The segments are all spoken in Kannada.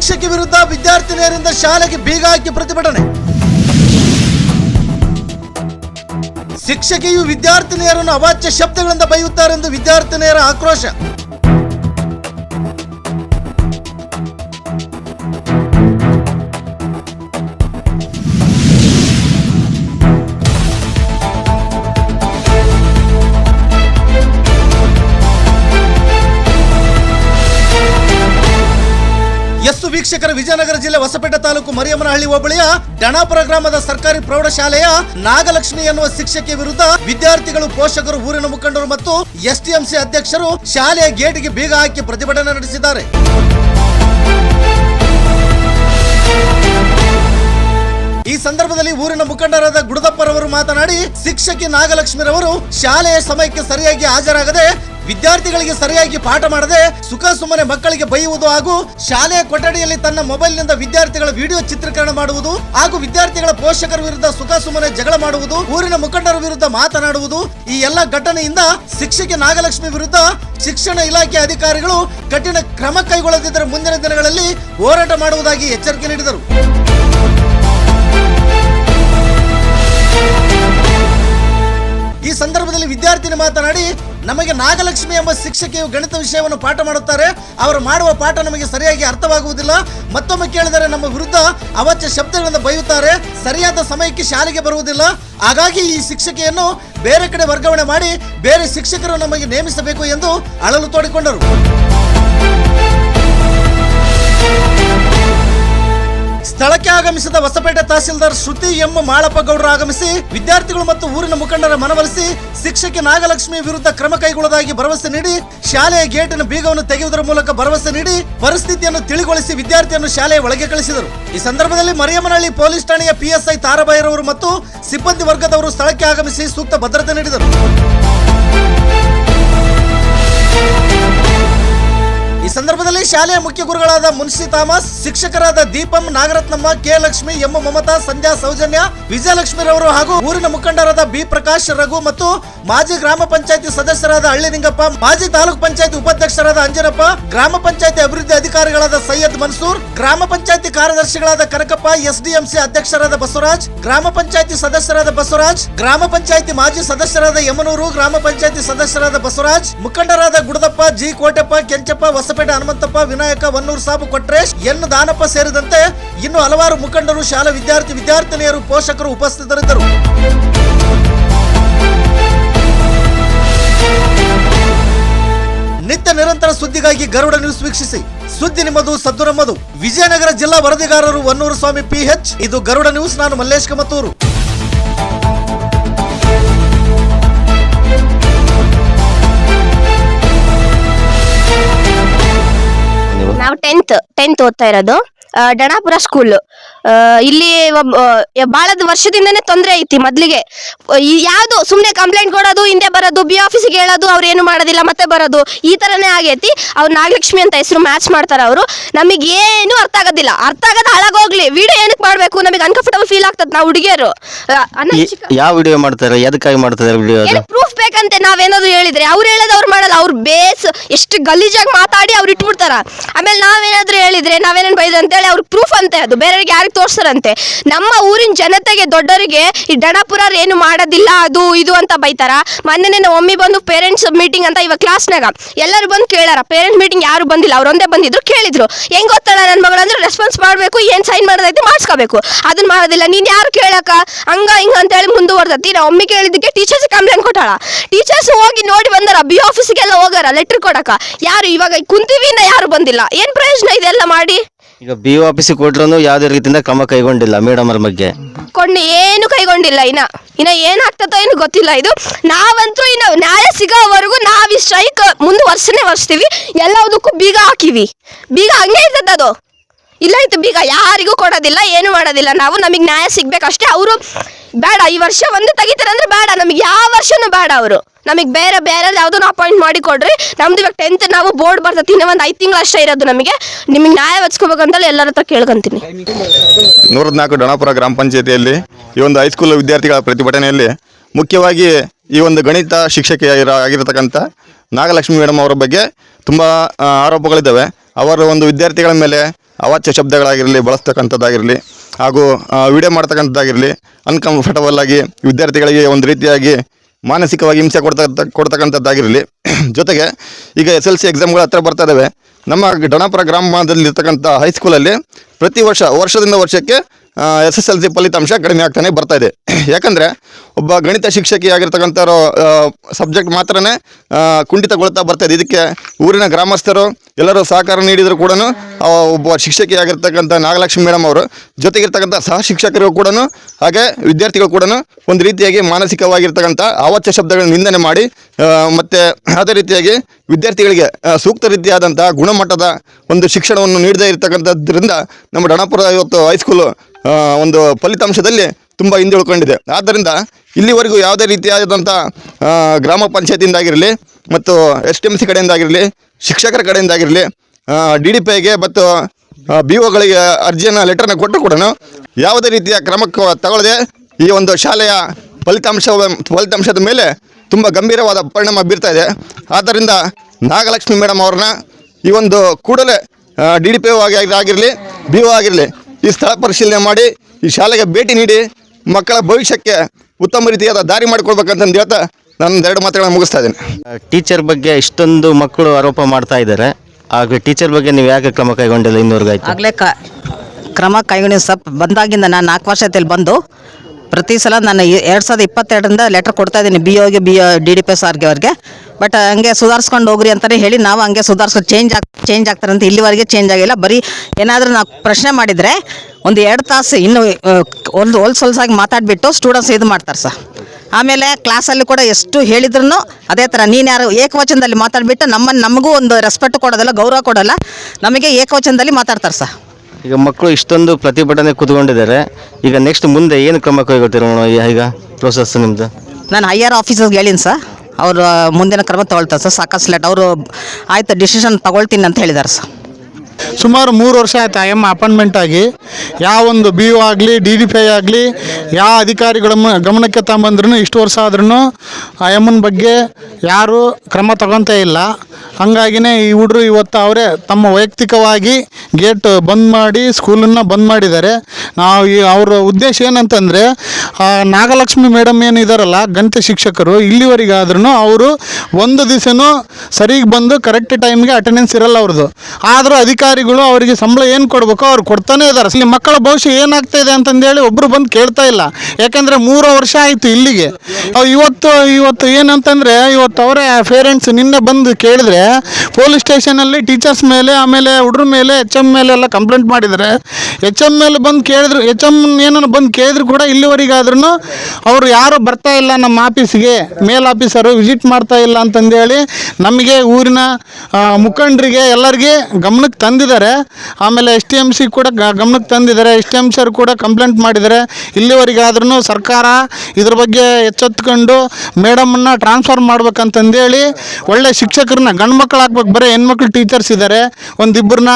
ಶಿಕ್ಷಕಿ ವಿರುದ್ಧ ವಿದ್ಯಾರ್ಥಿನಿಯರಿಂದ ಶಾಲೆಗೆ ಬೀಗ ಹಾಕಿ ಪ್ರತಿಭಟನೆ. ಶಿಕ್ಷಕಿಯು ವಿದ್ಯಾರ್ಥಿನಿಯರನ್ನು ಅವಾಚ್ಯ ಶಬ್ದಗಳಿಂದ ಬೈಯುತ್ತಾರೆಂದು ವಿದ್ಯಾರ್ಥಿನಿಯರ ಆಕ್ರೋಶ. ವಿಜಯನಗರ ಜಿಲ್ಲೆ ಹೊಸಪೇಟೆ ತಾಲೂಕು ಮರಿಯಮ್ಮನಹಳ್ಳಿ ಹೋಬಳಿಯ ಡಣಾಪುರ ಗ್ರಾಮದ ಸರ್ಕಾರಿ ಪ್ರೌಢಶಾಲೆಯ ನಾಗಲಕ್ಷ್ಮಿ ಎನ್ನುವ ಶಿಕ್ಷಕಿ ವಿರುದ್ಧ ವಿದ್ಯಾರ್ಥಿಗಳು ಪೋಷಕರು, ಊರಿನ ಮುಖಂಡರು ಮತ್ತು ಎಸ್ಟಿಎಂಸಿ ಅಧ್ಯಕ್ಷರು ಶಾಲೆಯ ಗೇಟ್ಗೆ ಬೀಗ ಹಾಕಿ ಪ್ರತಿಭಟನೆ ನಡೆಸಿದ್ದಾರೆ. ಈ ಸಂದರ್ಭದಲ್ಲಿ ಊರಿನ ಮುಖಂಡರಾದ ಗುಡದಪ್ಪರವರು ಮಾತನಾಡಿ, ಶಿಕ್ಷಕಿ ನಾಗಲಕ್ಷ್ಮಿರವರು ಶಾಲೆಯ ಸಮಯಕ್ಕೆ ಸರಿಯಾಗಿ ಹಾಜರಾಗದೆ ವಿದ್ಯಾರ್ಥಿಗಳಿಗೆ ಸರಿಯಾಗಿ ಪಾಠ ಮಾಡದೆ ಸುಖ ಸುಮ್ಮನೆ ಮಕ್ಕಳಿಗೆ ಬೈಯುವುದು ಹಾಗೂ ಶಾಲೆಯ ಕೊಠಡಿಯಲ್ಲಿ ತನ್ನ ಮೊಬೈಲ್ನಿಂದ ವಿದ್ಯಾರ್ಥಿಗಳ ವಿಡಿಯೋ ಚಿತ್ರೀಕರಣ ಮಾಡುವುದು ಹಾಗೂ ವಿದ್ಯಾರ್ಥಿಗಳ ಪೋಷಕರ ವಿರುದ್ಧ ಸುಖ ಸುಮ್ಮನೆ ಜಗಳ ಮಾಡುವುದು, ಊರಿನ ಮುಖಂಡರ ವಿರುದ್ಧ ಮಾತನಾಡುವುದು, ಈ ಎಲ್ಲ ಘಟನೆಯಿಂದ ಶಿಕ್ಷಕಿ ನಾಗಲಕ್ಷ್ಮಿ ವಿರುದ್ಧ ಶಿಕ್ಷಣ ಇಲಾಖೆ ಅಧಿಕಾರಿಗಳು ಕಠಿಣ ಕ್ರಮ ಕೈಗೊಳ್ಳದಿದ್ದರೆ ಮುಂದಿನ ದಿನಗಳಲ್ಲಿ ಹೋರಾಟ ಮಾಡುವುದಾಗಿ ಎಚ್ಚರಿಕೆ ನೀಡಿದರು. ಈ ಸಂದರ್ಭದಲ್ಲಿ ವಿದ್ಯಾರ್ಥಿನಿ ಮಾತನಾಡಿ ನಮಗೆ ನಾಗಲಕ್ಷ್ಮಿ ಎಂಬ ಶಿಕ್ಷಕಿಯು ಗಣಿತ ವಿಷಯವನ್ನು ಪಾಠ ಮಾಡುತ್ತಾರೆ. ಅವರು ಮಾಡುವ ಪಾಠ ನಮಗೆ ಸರಿಯಾಗಿ ಅರ್ಥವಾಗುವುದಿಲ್ಲ. ಮತ್ತೊಮ್ಮೆ ಕೇಳಿದರೆ ನಮ್ಮ ವಿರುದ್ಧ ಅವಚ್ಯ ಶಬ್ದಗಳಿಂದ ಬೈಯುತ್ತಾರೆ. ಸರಿಯಾದ ಸಮಯಕ್ಕೆ ಶಾಲೆಗೆ ಬರುವುದಿಲ್ಲ. ಹಾಗಾಗಿ ಈ ಶಿಕ್ಷಕಿಯನ್ನು ಬೇರೆ ಕಡೆ ವರ್ಗಾವಣೆ ಮಾಡಿ ಬೇರೆ ಶಿಕ್ಷಕರು ನಮಗೆ ನೇಮಿಸಬೇಕು ಎಂದು ಅಳಲು ತೋಡಿಕೊಂಡರು. ಸ್ಥಳಕ್ಕೆ ಆಗಮಿಸಿದ ಹೊಸಪೇಟೆ ತಹಸೀಲ್ದಾರ್ ಶ್ರುತಿ ಎಂ ಮಾಳಪ್ಪ ಗೌಡರು ಆಗಮಿಸಿ ವಿದ್ಯಾರ್ಥಿಗಳು ಮತ್ತು ಊರಿನ ಮುಖಂಡರ ಮನವೊಲಿಸಿ ಶಿಕ್ಷಕಿ ನಾಗಲಕ್ಷ್ಮಿ ವಿರುದ್ಧ ಕ್ರಮ ಕೈಗೊಳ್ಳುವುದಾಗಿ ಭರವಸೆ ನೀಡಿ ಶಾಲೆಯ ಗೇಟಿನ ಬೀಗವನ್ನು ತೆಗೆಯುವುದರ ಮೂಲಕ ಭರವಸೆ ನೀಡಿ ಪರಿಸ್ಥಿತಿಯನ್ನು ತಿಳಿಗೊಳಿಸಿ ವಿದ್ಯಾರ್ಥಿಯನ್ನು ಶಾಲೆಯ ಒಳಗೆ ಕಳಿಸಿದರು. ಈ ಸಂದರ್ಭದಲ್ಲಿ ಮರಿಯಮ್ಮನಹಳ್ಳಿ ಪೊಲೀಸ್ ಠಾಣೆಯ ಪಿಎಸ್ಐ ತಾರಾಬೈರವರು ಮತ್ತು ಸಿಬ್ಬಂದಿ ವರ್ಗದವರು ಸ್ಥಳಕ್ಕೆ ಆಗಮಿಸಿ ಸೂಕ್ತ ಭದ್ರತೆ ನೀಡಿದರು. ಈ ಸಂದರ್ಭದಲ್ಲಿ ಶಾಲೆಯ ಮುಖ್ಯ ಗುರುಗಳಾದ ಮುನ್ಸಿ ಥಾಮಸ್, ಶಿಕ್ಷಕರಾದ ದೀಪಂ ನಾಗರತ್ನಮ್ಮ, ಕೆ ಲಕ್ಷ್ಮಿ, ಎಂ ಮಮತಾ, ಸಂಧ್ಯಾ ಸೌಜನ್ಯ ವಿಜಯಲಕ್ಷ್ಮಿರವರು ಹಾಗೂ ಊರಿನ ಮುಖಂಡರಾದ ಬಿ ಪ್ರಕಾಶ್ ರಘು ಮತ್ತು ಮಾಜಿ ಗ್ರಾಮ ಪಂಚಾಯತಿ ಸದಸ್ಯರಾದ ಹಳ್ಳಿನಿಂಗಪ್ಪ ಮಾಜಿ ತಾಲೂಕ್ ಪಂಚಾಯತಿ ಉಪಾಧ್ಯಕ್ಷರಾದ ಅಂಜನಪ್ಪ, ಗ್ರಾಮ ಪಂಚಾಯತಿ ಅಭಿವೃದ್ಧಿ ಅಧಿಕಾರಿಗಳಾದ ಸೈಯದ್ ಮನ್ಸೂರ್, ಗ್ರಾಮ ಪಂಚಾಯತಿ ಕಾರ್ಯದರ್ಶಿಗಳಾದ ಕನಕಪ್ಪ, ಎಸ್ಡಿಎಂಸಿ ಅಧ್ಯಕ್ಷರಾದ ಬಸವರಾಜ್, ಗ್ರಾಮ ಪಂಚಾಯತಿ ಸದಸ್ಯರಾದ ಬಸವರಾಜ್, ಗ್ರಾಮ ಪಂಚಾಯತಿ ಮಾಜಿ ಸದಸ್ಯರಾದ ಯಮನೂರು, ಗ್ರಾಮ ಪಂಚಾಯತಿ ಸದಸ್ಯರಾದ ಬಸವರಾಜ್, ಮುಖಂಡರಾದ ಗುಡದಪ್ಪ, ಜಿ ಕೋಟೆಪ್ಪ, ಕೆಂಚಪ್ಪ, ಹೊಸಪೇಟೆ ಹನುಮಂತಪ್ಪ, ವಿನಾಯಕ, ವನ್ನೂರು ಸಾಬು, ಕೊಟ್ರೇಶ್, ಎನ್ ದಾನಪ್ಪ ಸೇರಿದಂತೆ ಇನ್ನು ಹಲವಾರು ಮುಖಂಡರು, ಶಾಲಾ ವಿದ್ಯಾರ್ಥಿ, ವಿದ್ಯಾರ್ಥಿನಿಯರು, ಪೋಷಕರು ಉಪಸ್ಥಿತರಿದ್ದರು. ನಿತ್ಯ ನಿರಂತರ ಸುದ್ದಿಗಾಗಿ ಗರುಡ ನ್ಯೂಸ್ ವೀಕ್ಷಿಸಿ. ಸುದ್ದಿ ನಿಮ್ಮದು, ಸದ್ದು ನಮ್ಮದು. ವಿಜಯನಗರ ಜಿಲ್ಲಾ ವರದಿಗಾರರು ವನ್ನೂರು ಸ್ವಾಮಿ ಪಿಎಚ್ ಇದು ಗರುಡ ನ್ಯೂಸ್ ನಾನು ಮಲ್ಲೇಶ್ ಕಮತೂರು ನೀವು ಟೆಂತ್ ಟೆಂತ್ ಓದ್ತಾ ಇರೋದು. ಡಣಾಪುರ ಸ್ಕೂಲ್ ಇಲ್ಲಿ ಬಾಳದ ವರ್ಷದಿಂದನೇ ತೊಂದರೆ ಐತಿ ಮೊದ್ಲಿಗೆ. ಯಾವುದು ಸುಮ್ನೆ ಕಂಪ್ಲೇಂಟ್ ಕೊಡೋದು ಹಿಂದೆ ಬರೋದು ಬಿ ಆಫೀಸಿಗೆ ಹೇಳೋದು ಅವ್ರು ಏನು ಮಾಡೋದಿಲ್ಲ ಮತ್ತೆ ಬರೋದು ಈ ತರನೇ ಆಗೈತಿ. ಅವ್ರು ನಾಗಲಕ್ಷ್ಮಿ ಅಂತ ಹೆಸರು ಮ್ಯಾಚ್ ಮಾಡ್ತಾರ ಅವರು. ನಮಗೆ ಏನು ಅರ್ಥ ಆಗೋದಿಲ್ಲ. ಅರ್ಥ ಆಗೋದು ಹಾಳಾಗೋಗ್ಲಿ ವಿಡಿಯೋ ಏನಕ್ಕೆ ಮಾಡ್ಬೇಕು? ನಮಗೆ ಅನ್ಕಂಫರ್ಟಬಲ್ ಫೀಲ್ ಆಗ್ತದೆ ನಾವು ಹುಡುಗಿಯರು. ಯಾವ ವಿಡಿಯೋ ಮಾಡ್ತಾರೆ? ಎದಕ್ಕಾಗಿ ಮಾಡ್ತಾರೆ ವಿಡಿಯೋ ಪ್ರೂಫ್ ಬೇಕಂತೆ? ನಾವೇನಾದ್ರು ಹೇಳಿದ್ರೆ. ಅವ್ರು ಹೇಳೋದು ಅವ್ರು ಮಾಡಲ್ಲ. ಅವ್ರು ಬೇಸ್ ಎಷ್ಟು ಗಲೀಜಾಗಿ ಮಾತಾಡಿ ಅವ್ರು ಇಟ್ಬಿಡ್ತಾರ. ಆಮೇಲೆ ನಾವೇನಾದ್ರು ಹೇಳಿದ್ರೆ ನಾವೇನೇನು ಬೈದು ಅಂತೇಳಿ ಅವ್ರಿಗೆ ಪ್ರೂಫ್ ಅಂತೆ, ಅದು ಬೇರೆಯವ್ರಿಗೆ ಯಾರಿಗೆ ತೋರ್ಸ್ತಾರಂತೆ ನಮ್ಮ ಊರಿನ ಜನತೆಗೆ ದೊಡ್ಡವರಿಗೆ ಈ ಡಣಪುರ ಏನು ಮಾಡೋದಿಲ್ಲ, ಅದು ಇದು ಅಂತ ಬೈತಾರ? ಮೊನ್ನೆ ನಿನ್ನ ಒಮ್ಮೆ ಬಂದು ಪೇರೆಂಟ್ಸ್ ಮೀಟಿಂಗ್ ಅಂತ ಇವಾಗ ಕ್ಲಾಸ್ನಾಗ ಎಲ್ಲರೂ ಬಂದು ಕೇಳಾರ ಪೇರೆಂಟ್ಸ್ ಮೀಟಿಂಗ್ ಯಾರು ಬಂದಿಲ್ಲ ಅವ್ರೊಂದೇ ಬಂದಿದ್ರು, ಕೇಳಿದ್ರು. ಹೆಂಗ್ ಗೊತ್ತಾಳ ನನ್ನ ಮಗಳಂದ್ರೆ ರೆಸ್ಪಾನ್ಸ್ ಮಾಡಬೇಕು, ಏನ್ ಸೈನ್ ಮಾಡೋದೈತಿ ಮಾಡಿಸ್ಕೋಬೇಕು. ಅದನ್ನ ಮಾಡೋದಿಲ್ಲ, ನೀನ್ ಯಾರು ಕೇಳಕ ಹಂಗ, ಹಿಂಗ ಅಂತೇಳಿ ಮುಂದುವರ್ದತಿ. ನಾ ಒಮ್ಮೆ ಕೇಳಿದ್ದಕ್ಕೆ ಟೀಚರ್ಸ್ ಕಂಪ್ಲೇಂಟ್ ಕೊಟ್ಟಾಳ. ಟೀಚರ್ಸ್ ಹೋಗಿ ನೋಡಿ ಬಂದಾರ ಬಿ ಆಫೀಸ್ಗೆಲ್ಲ ಹೋಗಾರ ಲೆಟರ್ ಕೊಡಕ ಯಾರು ಇವಾಗ ಕುಂತೀವಿನ ಯಾರು ಬಂದಿಲ್ಲ. ಏನ್ ಪ್ರಯೋಜನ ಇದೆಲ್ಲ ಮಾಡಿ? ಈಗ ಬಿ ಒ ಆಫೀಸಿಗೆ ಕೊಟ್ರು ಯಾವುದೇ ರೀತಿಯಿಂದ ಕ್ರಮ ಕೈಗೊಂಡಿಲ್ಲ ಮೇಡಮ್ ಅವ್ರ ಬಗ್ಗೆ. ಕೊಂಡು ಏನು ಕೈಗೊಂಡಿಲ್ಲ ಇನ್ನ. ಇನ್ನ ಏನಾಗ್ತದೋ ಏನು ಗೊತ್ತಿಲ್ಲ ಇದು. ನಾವಂತೂ ಇನ್ನು ನ್ಯಾಯ ಸಿಗೋವರೆಗೂ ನಾವು ಈ ಸ್ಟ್ರೈಕ್ ಮುಂದುವರ್ಸನೆ ವರ್ಷತೀವಿ ಎಲ್ಲದಕ್ಕೂ ಬೀಗ ಹಾಕಿವಿ. ಬೀಗ ಹಂಗೆ ಇರ್ತದೆ ಅದು. ಇಲ್ಲ ಇತ್ತು ಬೀಗ ಯಾರಿಗೂ ಕೊಡೋದಿಲ್ಲ, ಏನು ಮಾಡೋದಿಲ್ಲ. ನಾವು ನಮಗೆ ನ್ಯಾಯ ಸಿಗ್ಬೇಕಷ್ಟೇ. ಅವರು ಬೇಡ, ಈ ವರ್ಷ ಒಂದು ತೆಗಿತಾರೆ ಅಂದ್ರೆ ಬೇಡ. ನಮಗೆ ಯಾವ ವರ್ಷನೂ ಬೇಡ ಅವರು. ನಮಗೆ ಬೇರೆ ಬೇರೆ ಯಾವುದನ್ನು ಅಪಾಯಿಂಟ್ ಮಾಡಿ ಕೊಡ್ರಿ. ನಮ್ದು ಇವಾಗ ಟೆಂತ್ ನಾವು ಬೋರ್ಡ್ ಬರ್ತೈತಿ, ಇನ್ನೂ ಒಂದು ಐದು ತಿಂಗಳು ಅಷ್ಟೇ ಇರೋದು ನಮಗೆ. ನಿಮಗೆ ನ್ಯಾಯ ಒಚ್ಕೋಬೇಕಂತೇಳಿ ಎಲ್ಲರ ಹತ್ರ ಕೇಳ್ಕೊಂತೀನಿ. ನೂರ ನಾಲ್ಕು ಡಣಾಪುರ ಗ್ರಾಮ ಪಂಚಾಯತಿಯಲ್ಲಿ ಈ ಒಂದು ಹೈಸ್ಕೂಲ್ ವಿದ್ಯಾರ್ಥಿಗಳ ಪ್ರತಿಭಟನೆಯಲ್ಲಿ ಮುಖ್ಯವಾಗಿ ಈ ಒಂದು ಗಣಿತ ಶಿಕ್ಷಕಿ ಆಗಿರ- ಆಗಿರತಕ್ಕಂಥ ನಾಗಲಕ್ಷ್ಮಿ ಮೇಡಮ್ ಅವರ ಬಗ್ಗೆ ತುಂಬ ಆರೋಪಗಳಿದ್ದಾವೆ. ಅವರ ಒಂದು ವಿದ್ಯಾರ್ಥಿಗಳ ಮೇಲೆ ಅವಾಚ್ಯ ಶಬ್ದಗಳಾಗಿರಲಿ, ಬಳಸ್ತಕ್ಕಂಥದ್ದಾಗಿರಲಿ, ಹಾಗೂ ವಿಡಿಯೋ ಮಾಡ್ತಕ್ಕಂಥದ್ದಾಗಿರಲಿ ಅನ್ಕಂಫರ್ಟಬಲ್ ಆಗಿ ವಿದ್ಯಾರ್ಥಿಗಳಿಗೆ ಒಂದು ರೀತಿಯಾಗಿ ಮಾನಸಿಕವಾಗಿ ಹಿಂಸೆ ಕೊಡ್ತಕ್ಕ ಕೊಡ್ತಕ್ಕಂಥದ್ದಾಗಿರಲಿ. ಜೊತೆಗೆ ಈಗ ಎಸ್ ಎಲ್ ಸಿ ಎಕ್ಸಾಮ್ಗಳು ಹತ್ರ ಬರ್ತಾ ಇದ್ದಾವೆ ನಮ್ಮ ಡಣಾಪುರ ಗ್ರಾಮದಲ್ಲಿರ್ತಕ್ಕಂಥ ಹೈಸ್ಕೂಲಲ್ಲಿ ಪ್ರತಿ ವರ್ಷ, ವರ್ಷದಿಂದ ವರ್ಷಕ್ಕೆ ಎಸ್ ಎಸ್ ಎಲ್ ಸಿ ಫಲಿತಾಂಶ ಕಡಿಮೆ ಆಗ್ತಾನೆ ಬರ್ತಾ ಇದೆ. ಯಾಕಂದರೆ ಒಬ್ಬ ಗಣಿತ ಶಿಕ್ಷಕಿಯಾಗಿರ್ತಕ್ಕಂಥವ್ರು ಸಬ್ಜೆಕ್ಟ್ ಮಾತ್ರನೇ ಕುಂಠಿತಗೊಳ್ತಾ ಬರ್ತಾ ಇದೆ. ಇದಕ್ಕೆ ಊರಿನ ಗ್ರಾಮಸ್ಥರು ಎಲ್ಲರೂ ಸಹಕಾರ ನೀಡಿದರೂ ಕೂಡ ಒಬ್ಬ ಶಿಕ್ಷಕಿಯಾಗಿರ್ತಕ್ಕಂಥ ನಾಗಲಕ್ಷ್ಮಿ ಮೇಡಮ್ ಅವರು, ಜೊತೆಗಿರ್ತಕ್ಕಂಥ ಸಹ ಶಿಕ್ಷಕರು ಕೂಡ ಹಾಗೆ ವಿದ್ಯಾರ್ಥಿಗಳು ಕೂಡ ಒಂದು ರೀತಿಯಾಗಿ ಮಾನಸಿಕವಾಗಿರ್ತಕ್ಕಂಥ ಅವಾಚ್ಯ ಶಬ್ದಗಳನ್ನು ನಿಂದನೆ ಮಾಡಿ ಮತ್ತು ಅದೇ ರೀತಿಯಾಗಿ ವಿದ್ಯಾರ್ಥಿಗಳಿಗೆ ಸೂಕ್ತ ರೀತಿಯಾದಂಥ ಗುಣಮಟ್ಟದ ಒಂದು ಶಿಕ್ಷಣವನ್ನು ನೀಡದೇ ಇರತಕ್ಕಂಥದ್ರಿಂದ ನಮ್ಮ ಡಣಪುರ ಇವತ್ತು ಹೈಸ್ಕೂಲು ಒಂದು ಫಲಿತಾಂಶದಲ್ಲಿ ತುಂಬ ಹಿಂದೆ ಉಳ್ಕೊಂಡಿದೆ ಆದ್ದರಿಂದ ಇಲ್ಲಿವರೆಗೂ ಯಾವುದೇ ರೀತಿಯಾದಂಥ ಗ್ರಾಮ ಪಂಚಾಯತಿಯಿಂದಾಗಿರಲಿ ಮತ್ತು ಎಸ್ ಟಿ ಎಂ ಸಿ ಕಡೆಯಿಂದಾಗಿರಲಿ ಶಿಕ್ಷಕರ ಕಡೆಯಿಂದಾಗಿರಲಿ ಡಿ ಡಿ ಪಿ ಐಗೆ ಮತ್ತು ಬಿ ಒಗಳಿಗೆ ಅರ್ಜಿಯನ್ನು, ಲೆಟರ್ನ ಕೊಟ್ಟು ಕೂಡ ಯಾವುದೇ ರೀತಿಯ ಕ್ರಮಕ್ಕೆ ತಗೊಳ್ಳದೆ ಈ ಒಂದು ಶಾಲೆಯ ಫಲಿತಾಂಶ, ಫಲಿತಾಂಶದ ಮೇಲೆ ತುಂಬ ಗಂಭೀರವಾದ ಪರಿಣಾಮ ಬೀರ್ತಾ ಇದೆ. ಆದ್ದರಿಂದ ನಾಗಲಕ್ಷ್ಮಿ ಮೇಡಮ್ ಅವ್ರನ್ನ ಈ ಒಂದು ಕೂಡಲೇ ಡಿ ಡಿ ಪಿ ಆಗಿ, ಆಗಿರಲಿ, ಬಿ ಒ ಆಗಿರಲಿ, ಈ ಸ್ಥಳ ಪರಿಶೀಲನೆ ಮಾಡಿ, ಈ ಶಾಲೆಗೆ ಭೇಟಿ ನೀಡಿ ಮಕ್ಕಳ ಭವಿಷ್ಯಕ್ಕೆ ಉತ್ತಮ ರೀತಿಯಾದ ದಾರಿ ಮಾಡಿಕೊಡ್ಬೇಕಂತಂದು ಹೇಳ್ತಾ ನಾನು ಎರಡು ಮಾತುಗಳನ್ನು ಮುಗಿಸ್ತಾ ಇದ್ದೀನಿ. ಟೀಚರ್ ಬಗ್ಗೆ ಇಷ್ಟೊಂದು ಮಕ್ಕಳು ಆರೋಪ ಮಾಡ್ತಾ ಇದ್ದಾರೆ. ಹಾಗೆ ಟೀಚರ್ ಬಗ್ಗೆ ನೀವು ಯಾಕೆ ಕ್ರಮ ಕೈಗೊಂಡಿಲ್ಲ ಇನ್ನೂರ್ಗೆ ಆಯ್ತು? ಆಗಲೇ ಕ ಕ್ರಮ ಕೈಗೊಂಡಿದ್ದು ಸಪ್ ಬಂದಾಗಿಂದ ನಾನು ನಾಲ್ಕು ವರ್ಷದಲ್ಲಿ ಬಂದು. ಪ್ರತಿ ಸಲ ನಾನು ಎರಡು ಸಾವಿರದ ಇಪ್ಪತ್ತೆರಡರಿಂದ ಲೆಟ್ರ್ ಕೊಡ್ತಾ ಇದ್ದೀನಿ B ಒಗೆ B D D P S ಆರ್ಗೆ ಅವ್ರಿಗೆ. ಬಟ್ ಹಂಗೆ ಸುಧಾರಿಸ್ಕೊಂಡು ಹೋಗ್ರಿ ಅಂತಲೇ ಹೇಳಿ ನಾವು ಹಂಗೆ ಸುಧಾರಿಸ್ಕೊಂಡು ಚೇಂಜ್ ಆಗ್ ಚೇಂಜ್ ಆಗ್ತಾರೆ ಅಂತ ಇಲ್ಲಿವರೆಗೆ ಚೇಂಜ್ ಆಗಿಲ್ಲ. ಬರೀ ಏನಾದರೂ ನಾವು ಪ್ರಶ್ನೆ ಮಾಡಿದರೆ ಒಂದು ಎರಡು ತಾಸು ಇನ್ನು ಒಂದು ಹೊಲ್ಸು ಹೊಲ್ಸಾಗಿ ಮಾತಾಡಿಬಿಟ್ಟು ಸ್ಟೂಡೆಂಟ್ಸ್ ಇದು ಮಾಡ್ತಾರೆ ಸರ್ ಆಮೇಲೆ ಕ್ಲಾಸಲ್ಲಿ ಕೂಡ ಎಷ್ಟು ಹೇಳಿದ್ರು ಅದೇ ಥರ. ನೀನು ಯಾರು ಏಕವಚನದಲ್ಲಿ ಮಾತಾಡಿಬಿಟ್ಟು ನಮ್ಮನ್ನು ನಮಗೂ ಒಂದು ರೆಸ್ಪೆಕ್ಟ್ ಕೊಡೋದಲ್ಲ ಗೌರವ ಕೊಡೋಲ್ಲ ನಮಗೆ ಏಕವಚನದಲ್ಲಿ ಮಾತಾಡ್ತಾರೆ ಸರ್. ಈಗ ಮಕ್ಕಳು ಇಷ್ಟೊಂದು ಪ್ರತಿಭಟನೆ ಕೂತ್ಕೊಂಡಿದ್ದಾರೆ. ಈಗ ನೆಕ್ಸ್ಟ್ ಮುಂದೆ ಏನು ಕ್ರಮ ಕೈಗೊಳ್ತೀರ ಮೇಡಮ್ ಈಗ ಪ್ರೋಸೆಸ್ ನಿಮ್ಮದು ನಾನು ಹೈಯರ್ ಆಫೀಸರ್ಗೆ ಹೇಳಿನಿ ಸರ್. ಅವರು ಮುಂದಿನ ಕ್ರಮ ತಗೊಳ್ತಾರೆ ಸರ್. ಸಾಕಷ್ಟು ಲೇಟ್. ಅವರು ಆಯಿತು ಡಿಸಿಷನ್ ತಗೊಳ್ತೀನಿ ಅಂತ ಹೇಳಿದ್ದಾರೆ ಸರ್. ಸುಮಾರು ಮೂರು ವರ್ಷ ಆಯ್ತು ಆ ಎಂ ಅಪಾಯಿಂಟ್ಮೆಂಟ್ ಆಗಿ. ಯಾವ ಒಂದು ಬಿ ಒ ಆಗಲಿ ಡಿ ಡಿ ಪಿ ಐ ಆಗಲಿ, ಯಾವ ಅಧಿಕಾರಿಗಳ ಗಮನಕ್ಕೆ ತಗೊಂಬಂದ್ರೂ ಇಷ್ಟು ವರ್ಷ ಆದ್ರೂ ಆ ಎಮ್ಮನ ಬಗ್ಗೆ ಯಾರೂ ಕ್ರಮ ತಗೊತಾ ಇಲ್ಲ. ಹಂಗಾಗಿನೇ ಈ ಹುಡ್ರು ಇವತ್ತು ಅವರೇ ತಮ್ಮ ವೈಯಕ್ತಿಕವಾಗಿ ಗೇಟ್ ಬಂದ್ ಮಾಡಿ, ಸ್ಕೂಲನ್ನು ಬಂದ್ ಮಾಡಿದ್ದಾರೆ. ನಾವು ಈ ಅವರ ಉದ್ದೇಶ ಏನಂತಂದರೆ ನಾಗಲಕ್ಷ್ಮಿ ಮೇಡಮ್ ಏನಿದಾರಲ್ಲ ಗಣಿತ ಶಿಕ್ಷಕರು ಇಲ್ಲಿವರೆಗಾದ್ರೂ ಅವರು ಒಂದು ದಿವಸನೂ ಸರಿಗೆ ಬಂದು ಕರೆಕ್ಟ್ ಟೈಮ್ಗೆ ಅಟೆಂಡೆನ್ಸ್ ಇರಲ್ಲ ಅವ್ರದ್ದು ಆದರೂ ಅಧಿಕಾರಿಗಳು ಅವರಿಗೆ ಸಂಬಳ ಏನು ಕೊಡ್ಬೇಕು ಅವ್ರು ಕೊಡ್ತಾನೆ ಇದ್ದಾರೆ ಇಲ್ಲಿ ಮಕ್ಕಳ ಭವಿಷ್ಯ ಏನಾಗ್ತಾ ಇದೆ ಅಂತಂದೇಳಿ ಒಬ್ಬರು ಬಂದು ಕೇಳ್ತಾ ಇಲ್ಲ. ಯಾಕೆಂದರೆ ಮೂರು ವರ್ಷ ಆಯಿತು ಇಲ್ಲಿಗೆ. ಇವತ್ತು ಇವತ್ತು ಏನಂತಂದರೆ, ಇವತ್ತು ಅವರೇ ಪೇರೆಂಟ್ಸ್ ನಿನ್ನೆ ಬಂದು ಕೇಳಿದ್ರೆ ಪೊಲೀಸ್ ಸ್ಟೇಷನಲ್ಲಿ ಟೀಚರ್ಸ್ ಮೇಲೆ, ಆಮೇಲೆ ಹುಡ್ರ ಮೇಲೆ ಎಚ್ ಎಂ ಮೇಲೆ ಎಲ್ಲ ಕಂಪ್ಲೇಂಟ್ ಮಾಡಿದರೆ ಎಚ್ ಎಂ ಮೇಲೆ ಬಂದು ಕೇಳಿದ್ರು ಎಚ್ ಎಂ ಏನಾರು ಬಂದು ಕೇಳಿದ್ರು ಕೂಡ ಇಲ್ಲಿವರೆಗಾದ್ರೂ ಅವರು ಯಾರು ಬರ್ತಾ ಇಲ್ಲ ನಮ್ಮ ಆಫೀಸಿಗೆ, ಮೇಲ್ ಆಫೀಸರು ವಿಸಿಟ್ ಮಾಡ್ತಾ ಇಲ್ಲ ಅಂತಂದೇಳಿ ನಮಗೆ ಊರಿನ ಮುಖಂಡರಿಗೆ ಎಲ್ಲರಿಗೆ ಗಮನಕ್ಕೆ ತಂದಿದ್ದಾರೆ. ಆಮೇಲೆ ಎಸ್ ಟಿ ಎಂ ಸಿ ಕೂಡ ಗಮನಕ್ಕೆ ತಂದಿದ್ದಾರೆ. ಎಸ್ ಟಿ ಎಂ ಸರ್ ಕೂಡ ಕಂಪ್ಲೇಂಟ್ ಮಾಡಿದ್ದಾರೆ. ಇಲ್ಲಿವರೆಗಾದ್ರೂ ಸರ್ಕಾರ ಇದ್ರ ಬಗ್ಗೆ ಎಚ್ಚೆತ್ಕೊಂಡು ಮೇಡಮನ್ನು ಟ್ರಾನ್ಸ್ಫರ್ ಮಾಡ್ಬೇಕಂತಂದೇಳಿ ಒಳ್ಳೆ ಶಿಕ್ಷಕರನ್ನ ಗಂಡು ಮಕ್ಕಳು ಹಾಕ್ಬೇಕು ಬರೀ ಹೆಣ್ಮಕ್ಳು ಟೀಚರ್ಸ್ ಇದ್ದಾರೆ ಒಂದಿಬ್ಬರನ್ನ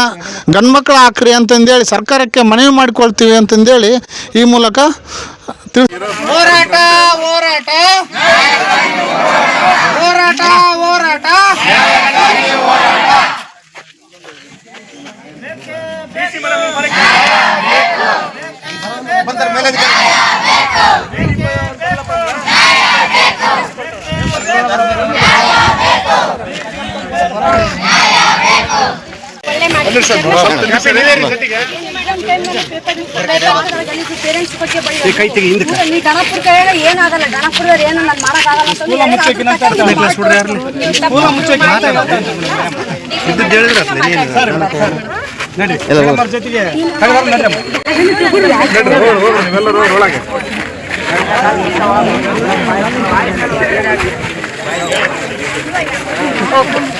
ಗಂಡು ಮಕ್ಕಳು ಹಾಕ್ರಿ ಅಂತಂದೇಳಿ ಸರ್ಕಾರಕ್ಕೆ ಮನವಿ ಮಾಡಿಕೊಳ್ತೀವಿ ಅಂತಂದೇಳಿ ಈ ಮೂಲಕ ಹೋರಾಟ ಹೋರಾಟ ಹೋರಾಟ ಈ ಗಣಪುರ ಕೈಯಾಗ ಏನಾಗಲ್ಲ ಗಣಪುರದವ್ರು ಏನು ನಾನು ಮಾಡಕ್ಕಾಗಲ್ಲ ಅಂತಂದು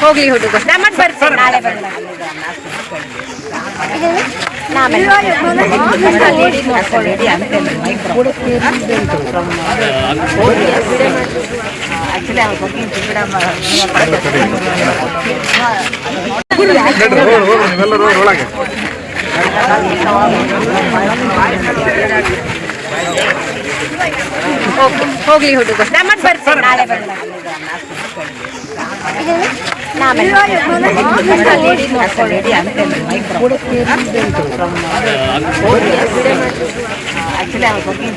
ಹೋಗ್ಲಿ ಹುಡುಗ ನಮ್ಮಟ್ ಬರ್ತೀನಿ ನಾಳೆ ಬಂದ ಹೋಗ್ಲಿ ಹುಡುಗ. ನಮ್ಮಟ್ ಬರ್ತೀನಿ. ನಾಳೆ ಬಂದ ಆ್ಯಕ್ಚುಲಿ